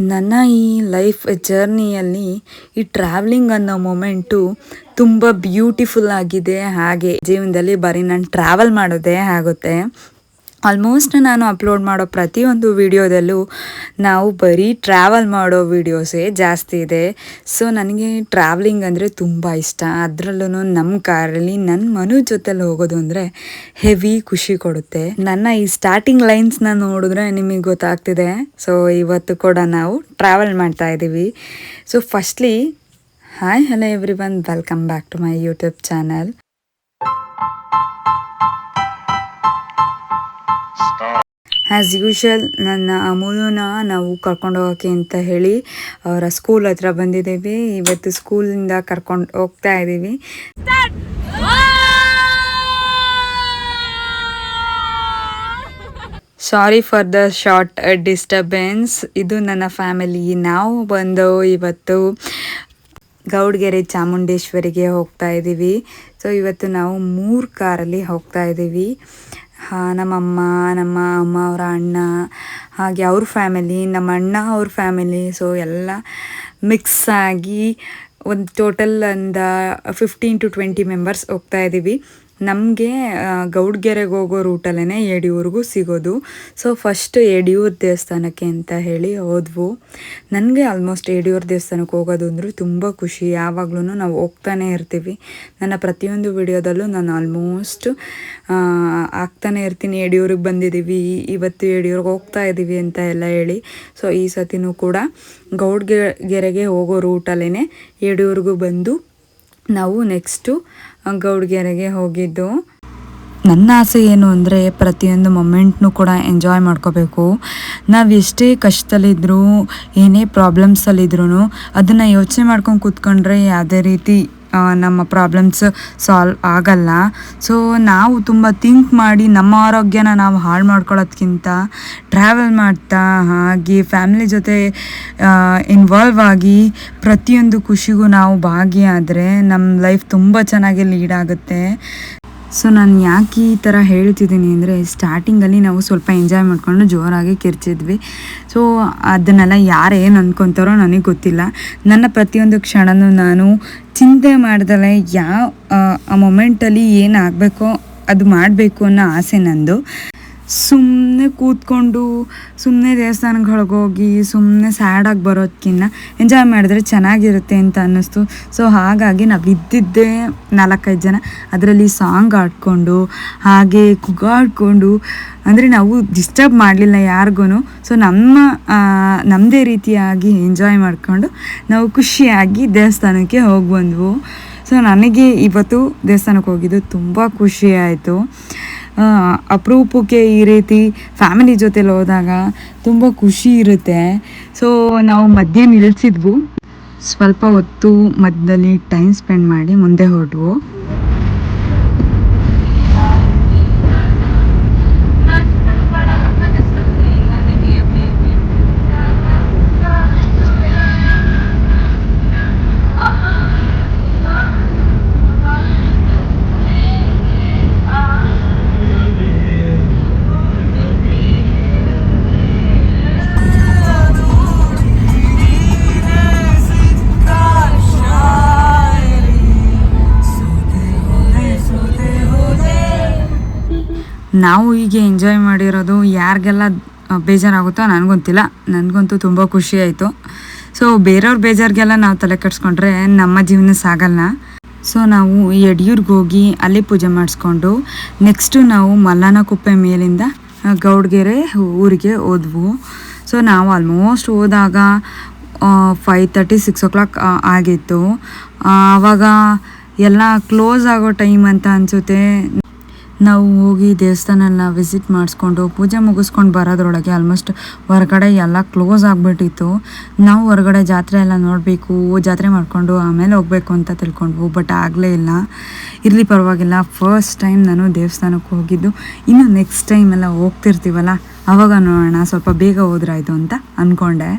ನನ್ನ ಈ ಲೈಫ್ ಜರ್ನಿಯಲ್ಲಿ ಈ ಟ್ರಾವೆಲಿಂಗ್ ಅನ್ನೋ ಮೊಮೆಂಟು ತುಂಬ ಬ್ಯೂಟಿಫುಲ್ ಆಗಿದೆ. ಹಾಗೆ ಜೀವನದಲ್ಲಿ ಬರೀ ನಾನು ಟ್ರಾವೆಲ್ ಮಾಡೋದೇ ಆಗುತ್ತೆ. ಆಲ್ಮೋಸ್ಟ್ ನಾನು ಅಪ್ಲೋಡ್ ಮಾಡೋ ಪ್ರತಿಯೊಂದು ವಿಡಿಯೋದಲ್ಲೂ ನಾವು ಬರೀ ಟ್ರಾವೆಲ್ ಮಾಡೋ ವಿಡಿಯೋಸೇ ಜಾಸ್ತಿ ಇದೆ. ಸೊ ನನಗೆ ಟ್ರಾವೆಲಿಂಗ್ ಅಂದರೆ ತುಂಬ ಇಷ್ಟ. ಅದರಲ್ಲೂ ನಮ್ಮ ಕಾರಲ್ಲಿ ನನ್ನ ಮನು ಜೊತೆಲಿ ಹೋಗೋದು ಅಂದರೆ ಹೆವಿ ಖುಷಿ ಕೊಡುತ್ತೆ. ನನ್ನ ಈ ಸ್ಟಾರ್ಟಿಂಗ್ ಲೈನ್ಸ್ನ ನೋಡಿದ್ರೆ ನಿಮಗೆ ಗೊತ್ತಾಗ್ತಿದೆ. ಸೊ ಇವತ್ತು ಕೂಡ ನಾವು ಟ್ರಾವೆಲ್ ಮಾಡ್ತಾ ಇದ್ದೀವಿ so firstly hi hello everyone welcome back to my YouTube channel as usual ನನ್ನ ಅಮೂಲನ ನಾವು ಕರ್ಕೊಂಡು ಹೋಗೋಕ್ಕೆ ಅಂತ ಹೇಳಿ ಅವರ ಸ್ಕೂಲ್ ಹತ್ರ ಬಂದಿದ್ದೀವಿ. ಇವತ್ತು ಸ್ಕೂಲಿಂದ ಕರ್ಕೊಂಡು ಹೋಗ್ತಾ ಇದ್ದೀವಿ. Sorry for the short disturbance ಇದು ನನ್ನ ಫ್ಯಾಮಿಲಿ ನಾವು ಬಂದು ಇವತ್ತು ಗೌಡ್ಗೆರೆ ಚಾಮುಂಡೇಶ್ವರಿಗೆ ಹೋಗ್ತಾ ಇದ್ದೀವಿ. ಸೊ ಇವತ್ತು ನಾವು ಮೂರು ಕಾರಲ್ಲಿ ಹೋಗ್ತಾ ಇದ್ದೀವಿ. ನಮ್ಮಮ್ಮ, ನಮ್ಮ ಅಮ್ಮ, ಅವರ ಅಣ್ಣ, ಹಾಗೆ ಅವ್ರ ಫ್ಯಾಮಿಲಿ ನಮ್ಮ ಅಣ್ಣ ಅವ್ರ ಫ್ಯಾಮಿಲಿ ಸೊ ಎಲ್ಲ ಮಿಕ್ಸ್ ಆಗಿ ಒಂದು ಟೋಟಲ್ ಒಂದು ಫಿಫ್ಟೀನ್ ಟು ಟ್ವೆಂಟಿ ಮೆಂಬರ್ಸ್ ಹೋಗ್ತಾ ಇದ್ದೀವಿ ನಮಗೆ ಗೌಡ್ಗೆರೆಗೆ ಹೋಗೋ ರೂಟಲ್ಲೇ ಯಡಿಯೂರಿಗೂ ಸಿಗೋದು. ಸೊ ಫಸ್ಟ್ ಯಡಿಯೂರು ದೇವಸ್ಥಾನಕ್ಕೆ ಅಂತ ಹೇಳಿ ಹೋದ್ವು. ನನಗೆ ಆಲ್ಮೋಸ್ಟ್ ಯಡಿಯೂರು ದೇವಸ್ಥಾನಕ್ಕೆ ಹೋಗೋದು ಅಂದರೆ ತುಂಬ ಖುಷಿ. ಯಾವಾಗಲೂ ನಾವು ಹೋಗ್ತಾನೆ ಇರ್ತೀವಿ. ನನ್ನ ಪ್ರತಿಯೊಂದು ವಿಡಿಯೋದಲ್ಲೂ ನಾನು ಆಲ್ಮೋಸ್ಟ್ ಆಗ್ತಾನೆ ಇರ್ತೀನಿ. ಯಡಿಯೂರಿಗೆ ಬಂದಿದ್ದೀವಿ ಇವತ್ತು ಯಡಿಯೂರಿಗೆ ಹೋಗ್ತಾ ಇದ್ದೀವಿ ಅಂತ ಎಲ್ಲ ಹೇಳಿ. ಸೊ ಈ ಸತಿನೂ ಕೂಡ ಗೌಡ್ಗೆ ಗೆರೆಗೆ ಹೋಗೋ ರೂಟಲ್ಲೇ ಯಡಿಯೂರಿಗೂ ಬಂದು ನಾವು ನೆಕ್ಸ್ಟು ಗೌಡ್ಗೆರೆಗೆ ಹೋಗಿದ್ದು. ನನ್ನ ಆಸೆ ಏನು ಅಂದರೆ ಪ್ರತಿಯೊಂದು ಮೊಮೆಂಟ್ನೂ ಕೂಡ ಎಂಜಾಯ್ ಮಾಡ್ಕೋಬೇಕು. ನಾವು ಎಷ್ಟೇ ಕಷ್ಟದಲ್ಲಿದ್ದರೂ ಏನೇ ಪ್ರಾಬ್ಲಮ್ಸಲ್ಲಿದ್ರೂ ಅದನ್ನು ಯೋಚನೆ ಮಾಡ್ಕೊಂಡು ಕೂತ್ಕೊಂಡ್ರೆ ಯಾವುದೇ ರೀತಿ ನಮ್ಮ ಪ್ರಾಬ್ಲಮ್ಸ್ ಸಾಲ್ವ್ ಆಗಲ್ಲ. ಸೊ ನಾವು ತುಂಬ ಥಿಂಕ್ ಮಾಡಿ ನಮ್ಮ ಆರೋಗ್ಯನ ನಾವು ಹಾಳು ಮಾಡ್ಕೊಳ್ಳೋದ್ಕಿಂತ ಟ್ರಾವೆಲ್ ಮಾಡ್ತಾ, ಹಾಗೆ ಫ್ಯಾಮಿಲಿ ಜೊತೆ ಇನ್ವಾಲ್ವ್ ಆಗಿ ಪ್ರತಿಯೊಂದು ಖುಷಿಗೂ ನಾವು ಭಾಗಿಯಾದರೆ ನಮ್ಮ ಲೈಫ್ ತುಂಬ ಚೆನ್ನಾಗಿ ಲೀಡ್ ಆಗುತ್ತೆ. ಸೊ ನಾನು ಯಾಕೆ ಈ ಥರ ಹೇಳ್ತಿದ್ದೀನಿ ಅಂದರೆ ಸ್ಟಾರ್ಟಿಂಗಲ್ಲಿ ನಾವು ಸ್ವಲ್ಪ ಎಂಜಾಯ್ ಮಾಡಿಕೊಂಡು ಜೋರಾಗಿ ಕಿರ್ಚಿದ್ವಿ. ಸೊ ಅದನ್ನೆಲ್ಲ ಯಾರು ಏನು ಅಂದ್ಕೊತಾರೋ ನನಗೆ ಗೊತ್ತಿಲ್ಲ. ನನ್ನ ಪ್ರತಿಯೊಂದು ಕ್ಷಣನೂ ನಾನು ಚಿಂತೆ ಮಾಡ್ದಲೆ ಯಾವ ಆ ಮೊಮೆಂಟಲ್ಲಿ ಏನು ಆಗಬೇಕೋ ಅದು ಮಾಡಬೇಕು ಅನ್ನೋ ಆಸೆ ನಂದು. ಸುಮ್ಮನೆ ಕೂತ್ಕೊಂಡು ಸುಮ್ಮನೆ ದೇವಸ್ಥಾನಗಳಿಗೆ ಹೋಗಿ ಸುಮ್ಮನೆ ಸ್ಯಾಡಾಗಿ ಬರೋದಕ್ಕಿಂತ ಎಂಜಾಯ್ ಮಾಡಿದ್ರೆ ಚೆನ್ನಾಗಿರುತ್ತೆ ಅಂತ ಅನ್ನಿಸ್ತು. ಸೊ ಹಾಗಾಗಿ ನಾವು ಇದ್ದಿದ್ದೇ ನಾಲ್ಕೈದು ಜನ. ಅದರಲ್ಲಿ ಸಾಂಗ್ ಆಡ್ಕೊಂಡು ಹಾಗೆ ಕುಗಾಡ್ಕೊಂಡು, ಅಂದರೆ ನಾವು ಡಿಸ್ಟರ್ಬ್ ಮಾಡಲಿಲ್ಲ ಯಾರಿಗೂ ಸೊ ನಮ್ಮ ನಮ್ಮದೇ ರೀತಿಯಾಗಿ ಎಂಜಾಯ್ ಮಾಡಿಕೊಂಡು ನಾವು ಖುಷಿಯಾಗಿ ದೇವಸ್ಥಾನಕ್ಕೆ ಹೋಗಿ ಬಂದ್ವು. ಸೊ ನನಗೆ ಇವತ್ತು ದೇವಸ್ಥಾನಕ್ಕೆ ಹೋಗಿದ್ದು ತುಂಬ ಖುಷಿಯಾಯಿತು ಅಪರೂಪಕ್ಕೆ ಈ ರೀತಿ ಫ್ಯಾಮಿಲಿ ಜೊತೆಲಿ ಹೋದಾಗ ತುಂಬ ಖುಷಿ ಇರುತ್ತೆ. ಸೊ ನಾವು ಮಧ್ಯೆ ನಿಲ್ಲಿಸಿದ್ವು ಸ್ವಲ್ಪ ಹೊತ್ತು ಮಧ್ಯದಲ್ಲಿ ಟೈಮ್ ಸ್ಪೆಂಡ್ ಮಾಡಿ ಮುಂದೆ ಹೊರಟ್ವು ನಾವು ಹೀಗೆ ಎಂಜಾಯ್ ಮಾಡಿರೋದು ಯಾರಿಗೆಲ್ಲ ಬೇಜಾರಾಗುತ್ತೋ ನನಗಂತಿಲ್ಲ. ನನಗಂತೂ ತುಂಬ ಖುಷಿ ಆಯಿತು. ಸೊ ಬೇರೆಯವ್ರ ಬೇಜಾರಿಗೆಲ್ಲ ನಾವು ತಲೆ ಕೆಡ್ಸ್ಕೊಂಡ್ರೆ ನಮ್ಮ ಜೀವನ ಸಾಗಲ್ಲ. ಸೊ ನಾವು ಯಡಿಯೂರ್ಗೆ ಹೋಗಿ ಅಲ್ಲಿ ಪೂಜೆ ಮಾಡಿಸ್ಕೊಂಡು ನೆಕ್ಸ್ಟು ನಾವು ಮಲ್ಲಾನ ಕುಪ್ಪೆ ಮೇಲಿಂದ ಗೌಡ್ಗೆರೆ ಊರಿಗೆ ಹೋದ್ವು. ಸೊ ನಾವು ಆಲ್ಮೋಸ್ಟ್ ಹೋದಾಗ five thirty six o'clock ಆಗಿತ್ತು. ಆವಾಗ ಎಲ್ಲ ಕ್ಲೋಸ್ ಆಗೋ ಟೈಮ್ ಅಂತ ಅನಿಸುತ್ತೆ. ನಾವು ಹೋಗಿ ದೇವಸ್ಥಾನ ಎಲ್ಲ ವಿಸಿಟ್ ಮಾಡಿಸ್ಕೊಂಡು ಪೂಜೆ ಮುಗಿಸ್ಕೊಂಡು ಬರೋದ್ರೊಳಗೆ ಆಲ್ಮೋಸ್ಟ್ ಹೊರಗಡೆ ಎಲ್ಲ ಕ್ಲೋಸ್ ಆಗಿಬಿಟ್ಟಿತ್ತು. ನಾವು ಹೊರಗಡೆ ಜಾತ್ರೆ ಎಲ್ಲ ನೋಡಬೇಕು, ಜಾತ್ರೆ ಮಾಡಿಕೊಂಡು ಆಮೇಲೆ ಹೋಗಬೇಕು ಅಂತ ತಿಳ್ಕೊಂಡ್ವು ಬಟ್ ಆಗಲೇ ಇಲ್ಲ. ಇರಲಿ ಪರವಾಗಿಲ್ಲ ಫಸ್ಟ್ ಟೈಮ್ ನಾನು ದೇವಸ್ಥಾನಕ್ಕೆ ಹೋಗಿದ್ದು. ಇನ್ನು ನೆಕ್ಸ್ಟ್ ಟೈಮ್ ಎಲ್ಲ ಹೋಗ್ತಿರ್ತೀವಲ್ಲ ಆವಾಗ ನೋಡೋಣ, ಸ್ವಲ್ಪ ಬೇಗ ಹೋದ್ರಾಯ್ತು ಅಂತ ಅಂದ್ಕೊಂಡೆ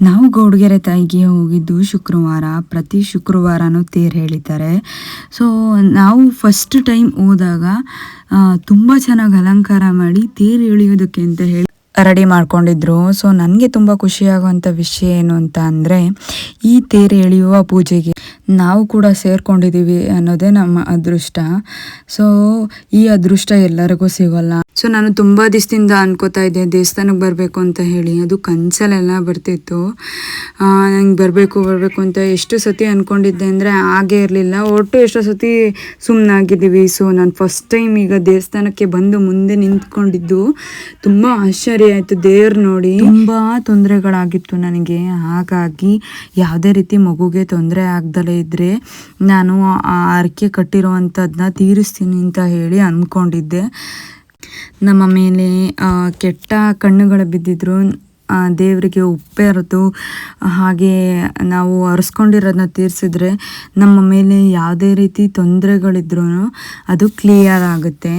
ನಾವು ಗೌಡ್ಗೆರೆ ತಾಯಿಗೆ ಹೋಗಿದ್ದು ಶುಕ್ರವಾರ, ಪ್ರತಿ ಶುಕ್ರವಾರನೂ ತೇರು ಹೇಳಿದ್ದಾರೆ. ಸೊ ನಾವು ಫಸ್ಟ್ ಟೈಮ್ ಹೋದಾಗ ತುಂಬ ಚೆನ್ನಾಗಿ ಅಲಂಕಾರ ಮಾಡಿ ತೇರು ಎಳೆಯೋದಕ್ಕೆ ಅಂತ ಹೇಳಿ ರೆಡಿ ಮಾಡ್ಕೊಂಡಿದ್ರು. ಸೊ ನನಗೆ ತುಂಬ ಖುಷಿಯಾಗುವಂಥ ವಿಷಯ ಏನು ಅಂತ ಅಂದರೆ, ಈ ತೇರು ಎಳೆಯುವ ಪೂಜೆಗೆ ನಾವು ಕೂಡ ಸೇರ್ಕೊಂಡಿದ್ದೀವಿ ಅನ್ನೋದೇ ನಮ್ಮ ಅದೃಷ್ಟ. ಸೊ ಈ ಅದೃಷ್ಟ ಎಲ್ಲರಿಗೂ ಸಿಗೋಲ್ಲ. ಸೊ ನಾನು ತುಂಬ ದಿವಸದಿಂದ ಅನ್ಕೋತಾ ಇದ್ದೆ ದೇವಸ್ಥಾನಕ್ಕೆ ಬರಬೇಕು ಅಂತ ಹೇಳಿ. ಅದು ಕನಸಲ್ಲೆಲ್ಲ ಬರ್ತಿತ್ತು. ನಂಗೆ ಬರಬೇಕು ಬರಬೇಕು ಅಂತ ಎಷ್ಟು ಸತಿ ಅಂದ್ಕೊಂಡಿದ್ದೆ ಅಂದರೆ ಹಾಗೆ ಇರಲಿಲ್ಲ. ಒಟ್ಟು ಎಷ್ಟೋ ಸತಿ ಸುಮ್ಮನಾಗಿದ್ದೀವಿ ಸೊ ನಾನು ಫಸ್ಟ್ ಟೈಮ್ ಈಗ ದೇವಸ್ಥಾನಕ್ಕೆ ಬಂದು ಮುಂದೆ ನಿಂತ್ಕೊಂಡಿದ್ದು ತುಂಬ ಆಶ್ಚರ್ಯ ಆಯಿತು ದೇವ್ರು ನೋಡಿ. ತುಂಬ ತೊಂದರೆಗಳಾಗಿತ್ತು ನನಗೆ. ಹಾಗಾಗಿ ಯಾವುದೇ ರೀತಿ ಮಗುಗೆ ತೊಂದರೆ ಆಗ್ದಲೇ ಇದ್ದರೆ ನಾನು ಆ ಅರ್ಕೆ ಕಟ್ಟಿರೋವಂಥದ್ದನ್ನ ತೀರಿಸ್ತೀನಿ ಅಂತ ಹೇಳಿ ಅಂದ್ಕೊಂಡಿದ್ದೆ. ನಮ್ಮ ಮೇಲೆ ಕೆಟ್ಟ ಕಣ್ಣುಗಳು ಬಿದ್ದಿದ್ರು ದೇವರಿಗೆ ಉಪ್ಪೆರೆದು ಹಾಗೆ ನಾವು ಅರಸ್ಕೊಂಡಿರೋದನ್ನ ತೀರಿಸಿದ್ರೆ ನಮ್ಮ ಮೇಲೆ ಯಾವುದೇ ರೀತಿ ತೊಂದರೆಗಳಿದ್ರೂ ಅದು ಕ್ಲಿಯರ್ ಆಗುತ್ತೆ.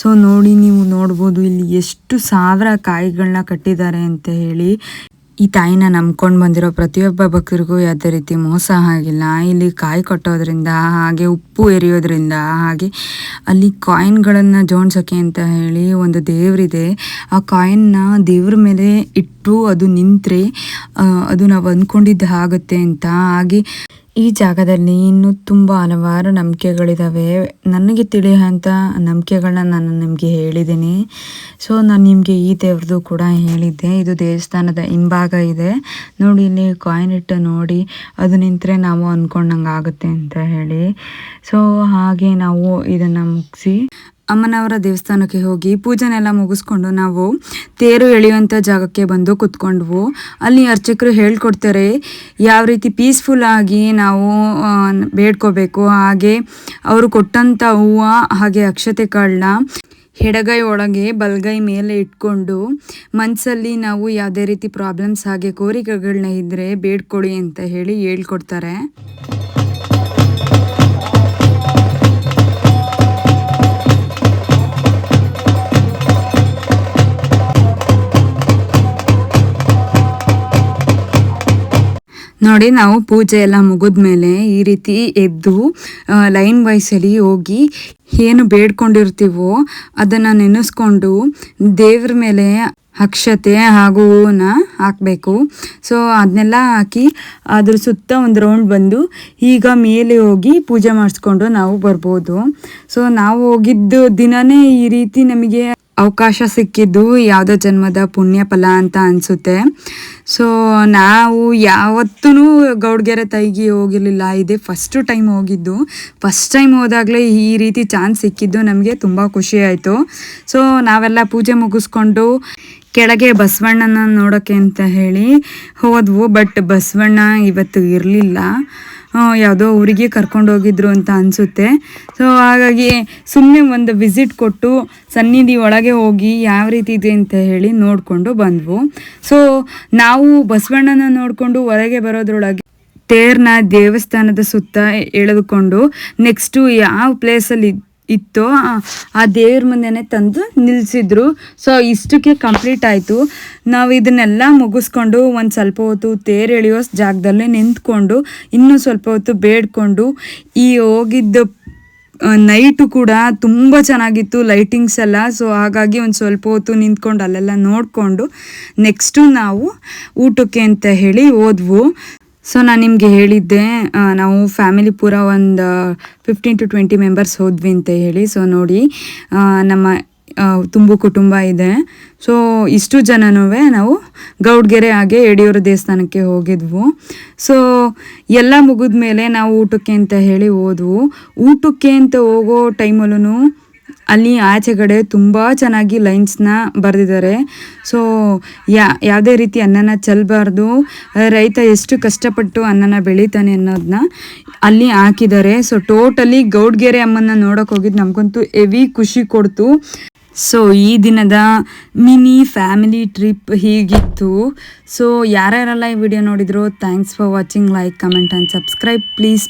ಸೊ ನೋಡಿ ನೀವು ನೋಡ್ಬೋದು ಇಲ್ಲಿ ಎಷ್ಟು ಸಾವಿರ ಕಾಯಿಗಳನ್ನ ಕಟ್ಟಿದ್ದಾರೆ ಅಂತ ಹೇಳಿ. ಈ ತಾಯಿನ ನಂಬ್ಕೊಂಡು ಬಂದಿರೋ ಪ್ರತಿಯೊಬ್ಬ ಭಕ್ತರಿಗೂ ಯಾವುದೇ ರೀತಿ ಮೋಸ ಆಗಿಲ್ಲ. ಇಲ್ಲಿ ಕಾಯಿ ಕಟ್ಟೋದ್ರಿಂದ, ಹಾಗೆ ಉಪ್ಪು ಎರಿಯೋದ್ರಿಂದ, ಹಾಗೆ ಅಲ್ಲಿ ಕಾಯಿನ್ಗಳನ್ನು ಜೋಡ್ಸೋಕೆ ಅಂತ ಹೇಳಿ ಒಂದು ದೇವರಿದೆ. ಆ ಕಾಯಿನ್ನ ದೇವ್ರ ಮೇಲೆ ಇಟ್ಟು ಅದು ನಿಂತರೆ ಅದು ನಾವು ಅಂದ್ಕೊಂಡಿದ್ದು ಆಗುತ್ತೆ ಅಂತ. ಹಾಗೆ ಈ ಜಾಗದಲ್ಲಿ ಇನ್ನೂ ತುಂಬ ಹಲವಾರು ನಂಬಿಕೆಗಳಿದ್ದಾವೆ ನನಗೆ ತಿಳಿಯೋಂಥ ನಂಬಿಕೆಗಳನ್ನ ನಾನು ನಿಮಗೆ ಹೇಳಿದ್ದೀನಿ. ಸೊ ನಾನು ನಿಮಗೆ ಈ ದೇವ್ರದ್ದು ಕೂಡ ಹೇಳಿದ್ದೆ. ಇದು ದೇವಸ್ಥಾನದ ಹಿಂಭಾಗ ಇದೆ. ನೋಡಿ, ಇಲ್ಲಿ ಕಾಯಿನ್ ಇಟ್ಟು ನೋಡಿ, ಅದು ನಿಂತರೆ ನಾವು ಅಂದ್ಕೊಂಡಂಗೆ ಆಗುತ್ತೆ ಅಂತ ಹೇಳಿ. ಸೊ ಹಾಗೆ ನಾವು ಇದನ್ನು ಮುಗಿಸಿ ಅಮ್ಮನವರ ದೇವಸ್ಥಾನಕ್ಕೆ ಹೋಗಿ ಪೂಜೆನೆಲ್ಲ ಮುಗಿಸ್ಕೊಂಡು ನಾವು ತೇರು ಎಳೆಯುವಂಥ ಜಾಗಕ್ಕೆ ಬಂದು ಕುತ್ಕೊಂಡ್ವು. ಅಲ್ಲಿ ಅರ್ಚಕರು ಹೇಳ್ಕೊಡ್ತಾರೆ, ಯಾವ ರೀತಿ ಪೀಸ್ಫುಲ್ ಆಗಿ ನಾವು ಬೇಡ್ಕೋಬೇಕು, ಹಾಗೆ ಅವರು ಕೊಟ್ಟಂಥ ಹೂವು, ಹಾಗೆ ಅಕ್ಷತೆ ಕಾಳನ್ನ ಎಡಗೈ ಒಳಗೆ ಬಲಗೈ ಮೇಲೆ ಇಟ್ಕೊಂಡು ಮನಸ್ಸಲ್ಲಿ ನಾವು ಯಾವುದೇ ರೀತಿ ಪ್ರಾಬ್ಲಮ್ಸ್ ಹಾಗೆ ಕೋರಿಕೆಗಳನ್ನ ಇದ್ದರೆ ಬೇಡ್ಕೊಡಿ ಅಂತ ಹೇಳಿ ಹೇಳ್ಕೊಡ್ತಾರೆ. ನೋಡಿ, ನಾವು ಪೂಜೆ ಎಲ್ಲ ಮುಗಿದ್ಮೇಲೆ ಈ ರೀತಿ ಎದ್ದು ಲೈನ್ ವೈಸಲ್ಲಿ ಹೋಗಿ ಏನು ಬೇಡ್ಕೊಂಡಿರ್ತೀವೋ ಅದನ್ನು ನೆನೆಸ್ಕೊಂಡು ದೇವ್ರ ಮೇಲೆ ಅಕ್ಷತೆ ಹಾಗೂ ಹೂವನ್ನ ಹಾಕಬೇಕು. ಸೊ ಅದನ್ನೆಲ್ಲ ಹಾಕಿ ಅದ್ರ ಸುತ್ತ ಒಂದು ರೌಂಡ್ ಬಂದು ಈಗ ಮೇಲೆ ಹೋಗಿ ಪೂಜೆ ಮಾಡಿಸ್ಕೊಂಡು ನಾವು ಬರ್ಬೋದು. ಸೊ ನಾವು ಹೋಗಿದ್ದು ದಿನನೇ ಈ ರೀತಿ ನಮಗೆ ಅವಕಾಶ ಸಿಕ್ಕಿದ್ದು ಯಾವುದೋ ಜನ್ಮದ ಪುಣ್ಯ ಫಲ ಅಂತ ಅನಿಸುತ್ತೆ. ಸೊ ನಾವು ಯಾವತ್ತೂ ಗೌಡ್ಗೆರೆ ತೈಗೆ ಹೋಗಿರಲಿಲ್ಲ. ಇದೇ ಫಸ್ಟು ಟೈಮ್ ಹೋಗಿದ್ದು. ಫಸ್ಟ್ ಟೈಮ್ ಹೋದಾಗಲೇ ಈ ರೀತಿ ಚಾನ್ಸ್ ಸಿಕ್ಕಿದ್ದು ನಮಗೆ ತುಂಬ ಖುಷಿ ಆಯಿತು. ಸೊ ನಾವೆಲ್ಲ ಪೂಜೆ ಮುಗಿಸ್ಕೊಂಡು ಕೆಳಗೆ ಬಸವಣ್ಣನ ನೋಡೋಕ್ಕೆ ಅಂತ ಹೇಳಿ ಹೋದ್ವು. ಬಟ್ ಬಸವಣ್ಣ ಇವತ್ತು ಇರಲಿಲ್ಲ. ಯಾವುದೋ ಊರಿಗೆ ಕರ್ಕೊಂಡು ಹೋಗಿದ್ರು ಅಂತ ಅನಿಸುತ್ತೆ. ಸೊ ಹಾಗಾಗಿ ಸುಮ್ಮನೆ ಒಂದು ವಿಸಿಟ್ ಕೊಟ್ಟು ಸನ್ನಿಧಿ ಒಳಗೆ ಹೋಗಿ ಯಾವ ರೀತಿ ಇದೆ ಅಂತ ಹೇಳಿ ನೋಡಿಕೊಂಡು ಬಂದ್ವು. ಸೊ ನಾವು ಬಸವಣ್ಣನ ನೋಡಿಕೊಂಡು ಹೊರಗೆ ಬರೋದ್ರೊಳಗೆ ತೇರ್ನ ದೇವಸ್ಥಾನದ ಸುತ್ತ ಎಳೆದುಕೊಂಡು ನೆಕ್ಸ್ಟು ಯಾವ ಪ್ಲೇಸಲ್ಲಿ ಇತ್ತೋ. ಆ- ದೇವ್ರ ಮುಂದೆನೆ ತಂದು ನಿಲ್ಲಿಸಿದ್ರು ಸೊ ಇಷ್ಟಕ್ಕೆ ಕಂಪ್ಲೀಟ್ ಆಯಿತು. ನಾವು ಇದನ್ನೆಲ್ಲ ಮುಗಿಸ್ಕೊಂಡು ಒಂದು ಸ್ವಲ್ಪ ಹೊತ್ತು ತೇರು ಎಳೆಯೋ ಜಾಗದಲ್ಲೇ ನಿಂತ್ಕೊಂಡು, ಇನ್ನೂ ಸ್ವಲ್ಪ ಹೊತ್ತು ಬೇಡ್ಕೊಂಡು, ಈ ಹೋಗಿದ್ದ ನೈಟು ಕೂಡ ತುಂಬ ಚೆನ್ನಾಗಿತ್ತು ಲೈಟಿಂಗ್ಸ್ ಎಲ್ಲ. ಸೊ ಹಾಗಾಗಿ ಒಂದು ಸ್ವಲ್ಪ ಹೊತ್ತು ನಿಂತ್ಕೊಂಡು ಅಲ್ಲೆಲ್ಲ ನೋಡಿಕೊಂಡು ನೆಕ್ಸ್ಟು ನಾವು ಊಟಕ್ಕೆ ಅಂತ ಹೇಳಿ ಹೋದ್ವು. ಸೊ ನಾನು ನಿಮಗೆ ಹೇಳಿದ್ದೆ ನಾವು ಫ್ಯಾಮಿಲಿ ಪೂರ ಒಂದು ಫಿಫ್ಟೀನ್ ಟು ಟ್ವೆಂಟಿ ಮೆಂಬರ್ಸ್ ಹೋದ್ವಿ ಅಂತ ಹೇಳಿ. ಸೊ ನೋಡಿ ನಮ್ಮ ತುಂಬು ಕುಟುಂಬ ಇದೆ. ಸೊ ಇಷ್ಟು ಜನನೂ ನಾವು ಗೌಡ್ಗೆರೆ ಹಾಗೆ ಯಡಿಯೂರು ದೇವಸ್ಥಾನಕ್ಕೆ ಹೋಗಿದ್ವು. ಸೊ ಎಲ್ಲ ಮುಗಿದ ಮೇಲೆ ನಾವು ಊಟಕ್ಕೆ ಅಂತ ಹೇಳಿ ಹೋದ್ವು. ಊಟಕ್ಕೆ ಅಂತ ಹೋಗೋ ಟೈಮಲ್ಲೂ ಅಲ್ಲಿ ಆಚೆಗಡೆ ತುಂಬ ಚೆನ್ನಾಗಿ ಲೈನ್ಸ್ನ ಬರೆದಿದ್ದಾರೆ. ಸೊ ಯಾ, ಯಾವುದೇ ರೀತಿ ಅನ್ನನ ಚೆಲ್ಲಬಾರ್ದು ರೈತ ಎಷ್ಟು ಕಷ್ಟಪಟ್ಟು ಅನ್ನನ ಬೆಳೀತಾನೆ ಅನ್ನೋದನ್ನ ಅಲ್ಲಿ ಹಾಕಿದ್ದಾರೆ. ಸೊ ಟೋಟಲಿ ಗೌಡ್ಗೆರೆ ಅಮ್ಮನ ನೋಡೋಕೆ ಹೋಗಿದ್ದು ನಮಗಂತೂ ಹೆವಿ ಖುಷಿ ಕೊಡ್ತು. ಸೊ ಈ ದಿನದ ಮಿನಿ ಫ್ಯಾಮಿಲಿ ಟ್ರಿಪ್ ಹೀಗಿತ್ತು. ಸೊ ಯಾರ್ಯಾರೆಲ್ಲ ಈ ವಿಡಿಯೋ ನೋಡಿದ್ರು thanks for watching like comment and subscribe please